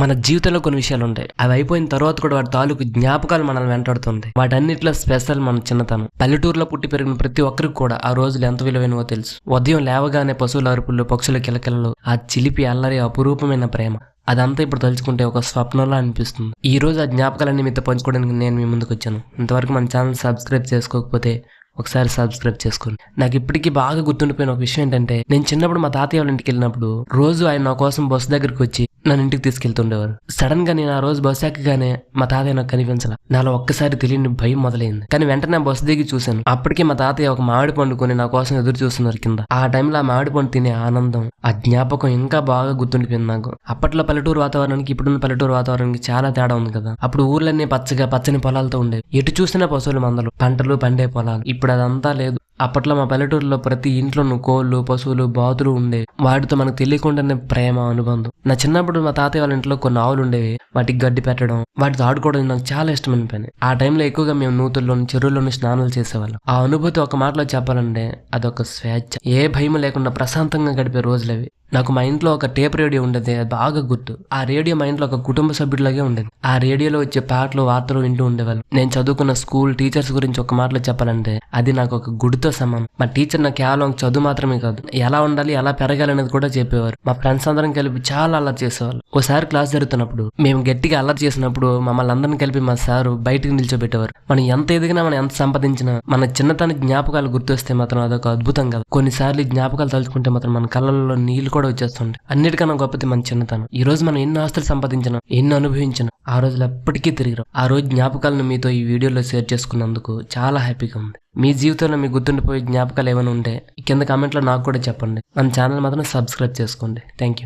మన జీవితంలో కొన్ని విషయాలు ఉంటాయి. అవి అయిపోయిన తర్వాత కూడా వాటి తాలూకు జ్ఞాపకాలు మనల్ని వెంటాడుతుంది వాటన్నిటిలో స్పెషల్ మన చిన్నతనం. పల్లెటూరులో పుట్టి పెరిగిన ప్రతి ఒక్కరికి కూడా ఆ రోజులు ఎంత విలువైనవో తెలుసు. ఉదయం లేవగానే పశువుల అరుపులు పక్షుల కిలకిలలు ఆ చిలిపి అల్లరి అపురూపమైన ప్రేమ. అదంతా ఇప్పుడు తలుచుకుంటే ఒక స్వప్నంలా అనిపిస్తుంది. ఈ రోజు ఆ జ్ఞాపకాలన్నీ మీతో పంచుకోవడానికి నేను మీ ముందుకు వచ్చాను. ఇంతవరకు మన ఛానల్ సబ్స్క్రైబ్ చేసుకోకపోతే ఒకసారి సబ్స్క్రైబ్ చేసుకోండి. నాకు ఇప్పటికీ బాగా గుర్తుండిపోయిన ఒక విషయం ఏంటంటే నేను చిన్నప్పుడు మా తాతయ్య వాళ్ళ ఇంటికి వెళ్ళినప్పుడు రోజు ఆయన నా కోసం బస్సు దగ్గరికి వచ్చి నన్ను ఇంటికి తీసుకెళ్తుండేవారు. సడన్గా నేను ఆ రోజు బస్సు ఎక్కగానే మా తాతయ్య నాకు కనిపించాల. నాలో ఒక్కసారి తెలియని భయం మొదలైంది. కానీ వెంటనే బస్సు దిగి చూశాను. అప్పటికే మా తాతయ్య ఒక మామిడి పండు కొని నా కోసం ఎదురు చూస్తున్నారు కింద. ఆ టైంలో ఆ మామిడి పండు తినే ఆనందం ఆ జ్ఞాపకం ఇంకా బాగా గుర్తుండిపోయింది నాకు. అప్పట్లో పల్లెటూరు వాతావరణానికి ఇప్పుడున్న పల్లెటూరు వాతావరణానికి చాలా తేడా ఉంది కదా. అప్పుడు ఊర్లన్నీ పచ్చగా పచ్చని పొలాలతో ఉండేవి. ఎటు చూసినా పశువులు మందలు పంటలు పండే పొలాలు. ఇప్పుడు అదంతా లేదు. అప్పట్లో మా పల్లెటూరులో ప్రతి ఇంట్లోనూ కోళ్ళు పశువులు బాతులు ఉండేవి వాటితో మనకు తెలియకుండానే ప్రేమ అనుబంధం. నా చిన్నప్పుడు మా తాతయ్య వాళ్ళ ఇంట్లో కొన్ని ఆవులు ఉండేవి. వాటికి గడ్డి పెట్టడం వాటితో ఆడుకోవడం నాకు చాలా ఇష్టమైన పని ఆ టైంలో ఎక్కువగా మేము నూతుల్లోని చెరువుల్లోని స్నానాలు చేసేవాళ్ళం. ఆ అనుభూతి ఒక మాటలో చెప్పాలంటే అదొక స్వేచ్ఛ. ఏ భయం లేకుండా ప్రశాంతంగా గడిపే రోజులవి. నాకు మా ఇంట్లో ఒక టేప్ రేడియో ఉండేది అది బాగా గుర్తు. ఆ రేడియో మా ఇంట్లో ఒక కుటుంబ సభ్యుడిలాగే ఉండేది. ఆ రేడియోలో వచ్చే పాటలు వార్తలు వింటూ ఉండేవాళ్ళు. నేను చదువుకున్న స్కూల్ టీచర్స్ గురించి ఒక మాటలో చెప్పాలంటే అది నాకు ఒక గుడితో సమానం మా టీచర్ నాకు కేవలం చదువు మాత్రమే కాదు ఎలా ఉండాలి ఎలా పెరగాలి అనేది కూడా చెప్పేవారు. మా ఫ్రెండ్స్ అందరం కలిపి చాలా అల్లరి చేసేవాళ్ళు. ఒకసారి క్లాస్ జరుగుతున్నప్పుడు మేము గట్టిగా అల్లరి చేసినప్పుడు మమ్మల్ని అందరిని కలిపి మా సారు బయటకు నిల్చోబెట్టేవారు. మనం ఎంత ఎదిగినా మనం ఎంత సంపాదించినా మన చిన్నతన జ్ఞాపకాలు గుర్తొస్తే మాత్రం అదొక అద్భుతం కదా. కొన్నిసార్లు జ్ఞాపకాలు తలుచుకుంటే మాత్రం మన కళ్ళల్లో నీళ్ళు కూడా వచ్చేస్తుంటాయి. అన్నిటికన్నా గొప్పది మన చిన్నతనం. ఈ రోజు మనం ఎన్ని ఆస్తులు సంపాదించినా ఎన్ని అనుభవించినా ఆ రోజులు ఎప్పటికీ తిరిగిరావు. ఆ రోజు జ్ఞాపకాలను మీతో ఈ వీడియోలో షేర్ చేసుకున్నందుకు చాలా హ్యాపీగా ఉంది. మీ జీవితంలో మీకు గుర్తుండిపోయే జ్ఞాపకాలు ఏమైనా ఉంటే కింద కామెంట్లో నాకు కూడా చెప్పండి. మన ఛానల్ మాత్రం సబ్స్క్రైబ్ చేసుకోండి. Thank you